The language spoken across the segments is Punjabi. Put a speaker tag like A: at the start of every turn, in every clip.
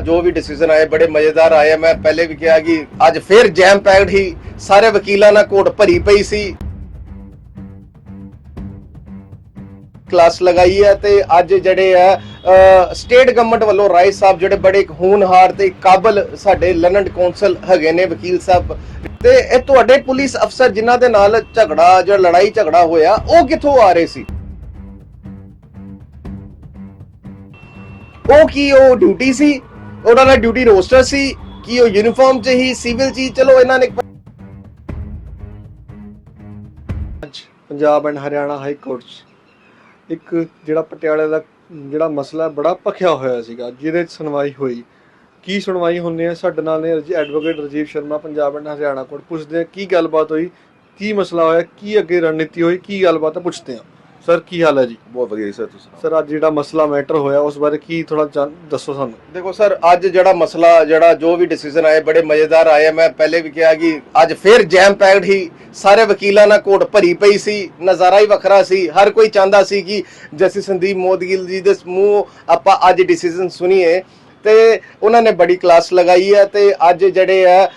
A: ਜੋ ਵੀ ਡਿਸੀਜਨ ਆਏ, ਬੜੇ ਮਜ਼ੇਦਾਰ ਆਏ ਆ। ਮੈਂ ਪਹਿਲੇ ਵੀ ਕਿਹਾ ਕਿ ਅੱਜ ਫਿਰ ਜੈਮ ਪੈਕਡ ਹੀ ਸਾਰੇ ਵਕੀਲਾਂ ਨਾਲ ਕੋਟ ਭਰੀ ਪਈ ਸੀ। ਕਲਾਸ ਲਗਾਈ ਹੈ ਤੇ ਅੱਜ ਜਿਹੜੇ ਆ ਸਟੇਟ ਗਵਰਨਮੈਂਟ ਵੱਲੋਂ ਰਾਏ ਸਾਹਿਬ ਜਿਹੜੇ ਬੜੇ ਹੋਣਹਾਰ ਤੇ ਕਾਬਲ ਸਾਡੇ ਲੰਡਨ ਕੌਂਸਲ ਹੈਗੇ ਨੇ, ਵਕੀਲ ਸਾਹਿਬ। ਤੇ ਇਹ ਤੁਹਾਡੇ ਪੁਲਿਸ ਅਫਸਰ ਜਿਨ੍ਹਾਂ ਦੇ ਨਾਲ ਝਗੜਾ ਜਾਂ ਲੜਾਈ ਝਗੜਾ ਹੋਇਆ, ਉਹ ਕਿੱਥੋਂ ਆ ਰਹੇ ਸੀ? ਉਹ ਕੀ ਉਹ ਡਿਊਟੀ ਸੀ? ਉਹਨਾਂ ਦਾ ਡਿਊਟੀ ਰੋਸਟਰ ਸੀ, ਕੀ ਉਹ ਯੂਨੀਫਾਰਮ 'ਚ ਹੀ ਸਿਵਲ 'ਚ ਹੀ ਚਲੋ ਇਹਨਾਂ ਨੇ
B: ਅੱਜ Punjab and Haryana high court 'ਚ ਇੱਕ ਜਿਹੜਾ ਪਟਿਆਲੇ ਦਾ ਜਿਹੜਾ ਮਸਲਾ ਬੜਾ ਭਖਿਆ ਹੋਇਆ ਸੀਗਾ, ਜਿਹਦੇ 'ਚ ਸੁਣਵਾਈ ਹੋਈ। ਕੀ ਸੁਣਵਾਈ ਹੁੰਦੀ ਹੈ? ਸਾਡੇ ਨਾਲ ਨੇ advocate Rajiv Sharma, Punjab and Haryana court ਪੁੱਛਦੇ ਆ, ਕੀ ਗੱਲਬਾਤ ਹੋਈ? ਕੀ ਮਸਲਾ ਹੋਇਆ? ਕੀ ਅੱਗੇ ਰਣਨੀਤੀ ਹੋਈ? ਕੀ ਗੱਲਬਾਤ ਹੈ ਪੁੱਛਦੇ ਆ। ਸਰ ਕੀ ਹਾਲ ਹੈ ਜੀ?
A: ਬਹੁਤ ਵਧੀਆ ਸਰ ਤੁਸੀਂ
B: ਸਰ ਅੱਜ ਜਿਹੜਾ ਮਸਲਾ ਮੈਟਰ ਹੋਇਆ ਉਸ ਬਾਰੇ ਕੀ ਥੋੜਾ ਦੱਸੋ ਸਾਨੂੰ।
A: ਦੇਖੋ ਸਰ ਅੱਜ ਜਿਹੜਾ ਮਸਲਾ ਜਿਹੜਾ ਜੋ ਵੀ ਡਿਸੀਜਨ ਆਏ ਬੜੇ ਮਜ਼ੇਦਾਰ ਆਏ। ਮੈਂ ਪਹਿਲੇ ਵੀ ਕਿਹਾ ਕਿ ਅੱਜ ਫਿਰ ਜੈਮ ਪੈਕਡ ਹੀ ਸਾਰੇ ਵਕੀਲਾਂ ਨਾਲ ਕੋਟ ਭਰੀ ਪਈ ਸੀ ਨਜ਼ਾਰਾ ਹੀ ਵੱਖਰਾ ਸੀ। ਹਰ ਕੋਈ ਚਾਹੁੰਦਾ ਸੀ ਕਿ ਜਸਟਿਸ ਸੰਦੀਪ ਮੋਦਗਿਲ ਜੀ ਦੇ ਮੂੰਹ ਆਪਾਂ ਅੱਜ ਡਿਸੀਜਨ ਸੁਣੀਏ। ਤੇ ਉਹਨਾਂ ਨੇ ਬੜੀ ਕਲਾਸ ਲਗਾਈ ਹੈ ਤੇ ਅੱਜ ਜਿਹੜੇ ਹੈ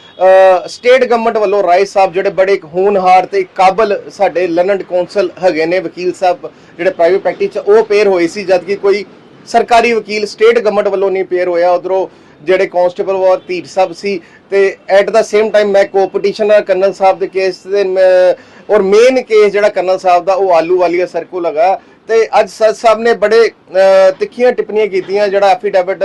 A: ਸਟੇਟ ਗਵਰਨਮੈਂਟ ਵੱਲੋਂ ਰਾਏ ਸਾਹਿਬ ਜਿਹੜੇ ਬੜੇ ਇੱਕ ਹੋਣਹਾਰ ਤੇ ਕਾਬਲ ਸਾਡੇ ਲੰਡਨ ਕੌਂਸਲ ਹੈਗੇ ਨੇ, ਵਕੀਲ ਸਾਹਿਬ ਜਿਹੜੇ ਪ੍ਰਾਈਵੇਟ ਪ੍ਰੈਕਟਿਸ ਚ, ਉਹ ਪੇਅਰ ਹੋਏ ਸੀ ਜਦਕਿ ਕੋਈ ਸਰਕਾਰੀ ਵਕੀਲ ਸਟੇਟ ਗਵਰਨਮੈਂਟ ਵੱਲੋਂ ਨਹੀਂ ਪੇਅਰ ਹੋਇਆ। ਉਧਰੋਂ ਜਿਹੜੇ ਕਾਂਸਟੇਬਲ ਔਰ ਧੀਰ ਸਾਹਿਬ ਸੀ ਤੇ ਐਟ ਦਾ ਸੇਮ ਟਾਈਮ ਮੈਂ ਕੋਪਟੀਸ਼ਨਰ ਕਰਨਲ ਸਾਹਿਬ ਦੇ ਕੇਸ ਦੇ ਮੈਂ- ਔਰ ਮੇਨ ਕੇਸ ਜਿਹੜਾ ਕਰਨਲ ਸਾਹਿਬ ਦਾ, ਉਹ ਆਲੂ ਵਾਲੀਆ ਸਰਕਲ ਲਗਾ ਤੇ ਅੱਜ ਸਰ ਸਾਹਿਬ ਨੇ ਬੜੇ ਤਿੱਖੀਆਂ ਟਿੱਪਣੀਆਂ ਕੀਤੀਆਂ, ਜਿਹੜਾ ਐਫੀਡੇਵਿਟ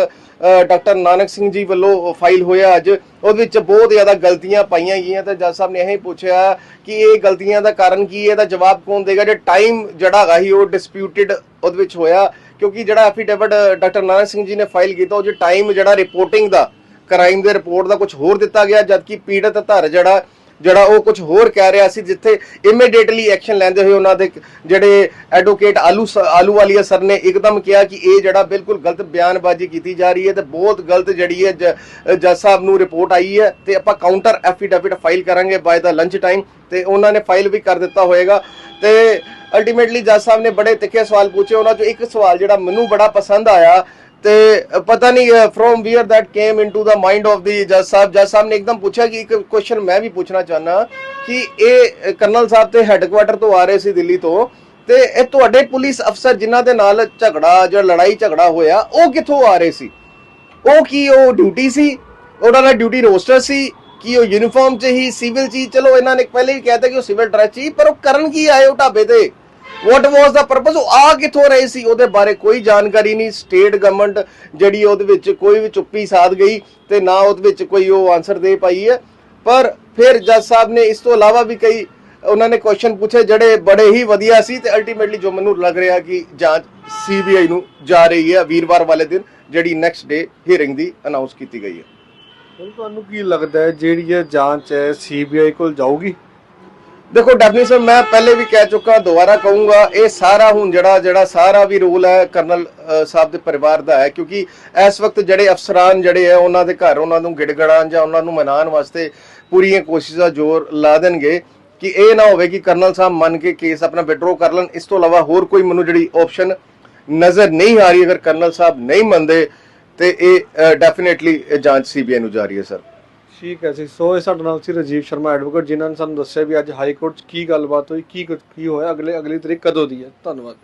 A: ਡਾਕਟਰ ਨਾਨਕ ਸਿੰਘ ਜੀ ਵੱਲੋਂ ਫਾਈਲ ਹੋਇਆ ਅੱਜ। ਉਹਦੇ ਵਿੱਚ ਬਹੁਤ ਜ਼ਿਆਦਾ ਗਲਤੀਆਂ ਪਾਈਆਂ ਗਈਆਂ ਤੇ ਜੱਜ ਸਾਹਿਬ ਨੇ ਇਹ ਪੁੱਛਿਆ ਕਿ ਇਹ ਗਲਤੀਆਂ ਦਾ ਕਾਰਨ ਕੀ ਹੈ, ਇਹਦਾ ਜਵਾਬ ਕੌਣ ਦੇਗਾ? ਜੇ ਟਾਈਮ ਜਿਹੜਾ ਹੈਗਾ ਸੀ, ਉਹ ਡਿਸਪਿਊਟਡ ਉਹਦੇ ਵਿੱਚ ਹੋਇਆ, ਕਿਉਂਕਿ ਜਿਹੜਾ ਐਫੀਡੇਵਿਟ ਡਾਕਟਰ ਨਾਨਕ ਸਿੰਘ ਜੀ ਨੇ ਫਾਈਲ ਕੀਤਾ, ਉਹ ਜੇ ਟਾਈਮ ਜਿਹੜਾ ਰਿਪੋਰਟਿੰਗ ਦਾ ਕ੍ਰਾਈਮ ਦੇ ਰਿਪੋਰਟ ਦਾ ਕੁਝ ਹੋਰ ਦਿੱਤਾ ਗਿਆ, ਜਦਕਿ ਪੀੜਤ ਧਰ ਜਿਹੜਾ ਜਿਹੜਾ ਉਹ ਕੁਝ ਹੋਰ ਕਹਿ ਰਿਹਾ ਸੀ, ਜਿੱਥੇ ਇਮੀਡੀਏਟਲੀ ਐਕਸ਼ਨ ਲੈਂਦੇ ਹੋਏ ਉਹਨਾਂ ਦੇ ਜਿਹੜੇ ਐਡਵੋਕੇਟ ਆਲੂ ਸ- ਆਲੂ ਵਾਲੀਆ ਸਰ ਨੇ ਇੱਕਦਮ ਕਿਹਾ ਕਿ ਇਹ ਜਿਹੜਾ ਬਿਲਕੁਲ ਗਲਤ ਬਿਆਨਬਾਜ਼ੀ ਕੀਤੀ ਜਾ ਰਹੀ ਹੈ ਤੇ ਬਹੁਤ ਗਲਤ ਜਿਹੜੀ ਹੈ ਜੱਜ ਸਾਹਿਬ ਨੂੰ ਰਿਪੋਰਟ ਆਈ ਹੈ ਤੇ ਆਪਾਂ ਕਾਊਂਟਰ ਐਫੀਡੇਵਿਟ ਫਾਈਲ ਕਰਾਂਗੇ ਬਾਏ ਦਾ ਲੰਚ ਟਾਈਮ ਤੇ ਉਹਨਾਂ ਨੇ ਫਾਈਲ ਵੀ ਕਰ ਦਿੱਤਾ ਹੋਏਗਾ ਤੇ ਅਲਟੀਮੇਟਲੀ ਜੱਜ ਸਾਹਿਬ ਨੇ ਬੜੇ ਤਿੱਖੇ ਸਵਾਲ ਪੁੱਛੇ, ਉਹਨਾਂ ਚੋਂ ਇੱਕ ਸਵਾਲ ਜਿਹੜਾ ਮੈਨੂੰ ਬੜਾ ਪਸੰਦ ਆਇਆ ਤੇ ਪਤਾ ਨਹੀਂ from where that came into the mind of the ਜੱਜ ਸਾਹਿਬ। ਜੱਜ ਸਾਹਿਬ ਨੇ ਇੱਕਦਮ ਪੁੱਛਿਆ ਕਿ ਇੱਕ ਕੁਐਸਚਨ ਮੈਂ ਵੀ ਪੁੱਛਣਾ ਚਾਹਨਾ ਕਿ ਇਹ ਕਰਨਲ ਸਾਹਿਬ ਤੇ ਹੈੱਡਕੁਆਟਰ ਤੋਂ ਆ ਰਹੇ ਸੀ ਦਿੱਲੀ ਤੋਂ ਤੇ ਇਹ ਤੁਹਾਡੇ ਪੁਲਿਸ ਅਫਸਰ ਜਿਨ੍ਹਾਂ ਦੇ ਨਾਲ ਝਗੜਾ ਜਾਂ ਲੜਾਈ ਝਗੜਾ ਹੋਇਆ, ਉਹ ਕਿੱਥੋਂ ਆ ਰਹੇ ਸੀ? ਉਹ ਕੀ ਉਹ ਡਿਊਟੀ ਸੀ? ਉਹਨਾਂ ਦਾ ਡਿਊਟੀ ਰੋਸਟਰ ਸੀ? ਕੀ ਉਹ ਯੂਨੀਫਾਰਮ 'ਚ ਹੀ ਸਿਵਲ 'ਚ ਹੀ ਚਲੋ, ਇਹਨਾਂ ਨੇ ਪਹਿਲੇ ਹੀ ਕਹਿਤਾ ਕਿ ਉਹ ਸਿਵਲ ਡਰੈਸ 'ਚ ਹੀ ਪਰ ਉਹ ਕਰਨ ਕੀ ਆਏ ਉਹ ਢਾਬੇ ਤੇ? ਵਾਟ ਵਾਸ ਦਾ ਪਰਪਸ ਉਹ ਆ ਕਿੱਥੋਂ ਰਹੇ ਸੀ? ਉਹਦੇ ਬਾਰੇ ਕੋਈ ਜਾਣਕਾਰੀ ਨਹੀਂ। ਸਟੇਟ ਗਵਰਨਮੈਂਟ ਜਿਹੜੀ ਉਹਦੇ ਵਿੱਚ ਕੋਈ ਵੀ ਚੁੱਪੀ ਸਾਧ ਗਈ ਤੇ ਨਾ ਉਹਦੇ ਵਿੱਚ ਕੋਈ ਉਹ ਆਨਸਰ ਦੇ ਪਾਈ ਹੈ। ਪਰ ਫਿਰ ਜੱਜ ਸਾਹਿਬ ਨੇ ਇਸ ਤੋਂ ਇਲਾਵਾ ਵੀ ਕਈ ਉਹਨਾਂ ਨੇ ਕੁਐਸਚਨ ਪੁੱਛੇ ਜਿਹੜੇ ਬੜੇ ਹੀ ਵਧੀਆ ਸੀ ਤੇ ਅਲਟੀਮੇਟਲੀ ਜੋ ਮੈਨੂੰ ਲੱਗ ਰਿਹਾ ਕਿ ਜਾਂਚ ਸੀਬੀਆਈ ਨੂੰ ਜਾ ਰਹੀ ਹੈ ਵੀਰਵਾਰ ਵਾਲੇ ਦਿਨ, ਜਿਹੜੀ ਨੈਕਸਟ ਡੇ ਹੀਅਰਿੰਗ ਦੀ ਅਨਾਉਂਸ ਕੀਤੀ ਗਈ ਹੈ।
B: ਤੁਹਾਨੂੰ ਕੀ ਲੱਗਦਾ ਹੈ ਜਿਹੜੀ ਇਹ ਜਾਂਚ ਹੈ ਸੀਬੀਆਈ ਕੋਲ ਜਾਊਗੀ?
A: ਦੇਖੋ ਡੈਫੀਨੇਸ਼ਨ ਮੈਂ ਪਹਿਲੇ ਵੀ ਕਹਿ ਚੁੱਕਾ, ਦੁਬਾਰਾ ਕਹੂੰਗਾ, ਇਹ ਸਾਰਾ ਹੁਣ ਜਿਹੜਾ ਜਿਹੜਾ ਸਾਰਾ ਵੀ ਰੋਲ ਹੈ ਕਰਨਲ ਸਾਹਿਬ ਦੇ ਪਰਿਵਾਰ ਦਾ ਹੈ, ਕਿਉਂਕਿ ਇਸ ਵਕਤ ਜਿਹੜੇ ਅਫਸਰਾਨ ਜਿਹੜੇ ਹੈ, ਉਹਨਾਂ ਦੇ ਘਰ ਉਹਨਾਂ ਨੂੰ ਗਿੜਗੜਾਂ ਜਾਂ ਉਹਨਾਂ ਨੂੰ ਮਨਾਉਣ ਵਾਸਤੇ ਪੂਰੀਆਂ ਕੋਸ਼ਿਸ਼ਾਂ ਜ਼ੋਰ ਲਾ ਦੇਣਗੇ, ਕਿ ਇਹ ਨਾ ਹੋਵੇ ਕਿ ਕਰਨਲ ਸਾਹਿਬ ਮੰਨ ਕੇ ਕੇਸ ਆਪਣਾ ਵਿਡਰੋ ਕਰ ਲੈਣ। ਇਸ ਤੋਂ ਇਲਾਵਾ ਹੋਰ ਕੋਈ ਮੈਨੂੰ ਜਿਹੜੀ ਆਪਸ਼ਨ ਨਜ਼ਰ ਨਹੀਂ ਆ ਰਹੀ, ਅਗਰ ਕਰਨਲ ਸਾਹਿਬ ਨਹੀਂ ਮੰਨਦੇ, ਤੇ ਇਹ ਡੈਫੀਨੇਟਲੀ ਜਾਂਚ ਸੀਬੀਆਈ ਨੂੰ ਜਾ ਰਹੀ ਹੈ, ਸਰ।
B: ਠੀਕ ਹੈ ਜੀ। ਸੋ ਇਹ ਸਾਡੇ ਨਾਲ ਸੀ ਰਜੀਵ ਸ਼ਰਮਾ ਐਡਵੋਕੇਟ ਜਿਨ੍ਹਾਂ ਨੇ ਸਾਨੂੰ ਦੱਸਿਆ ਵੀ ਅੱਜ ਹਾਈ ਕੋਰਟ 'ਚ ਕੀ ਗੱਲਬਾਤ ਹੋਈ, ਕੀ ਕੁਝ- ਕੀ ਹੋਇਆ, ਅਗਲੇ ਅਗਲੀ ਤਰੀਕ ਕਦੋਂ ਦੀ ਹੈ? ਧੰਨਵਾਦ।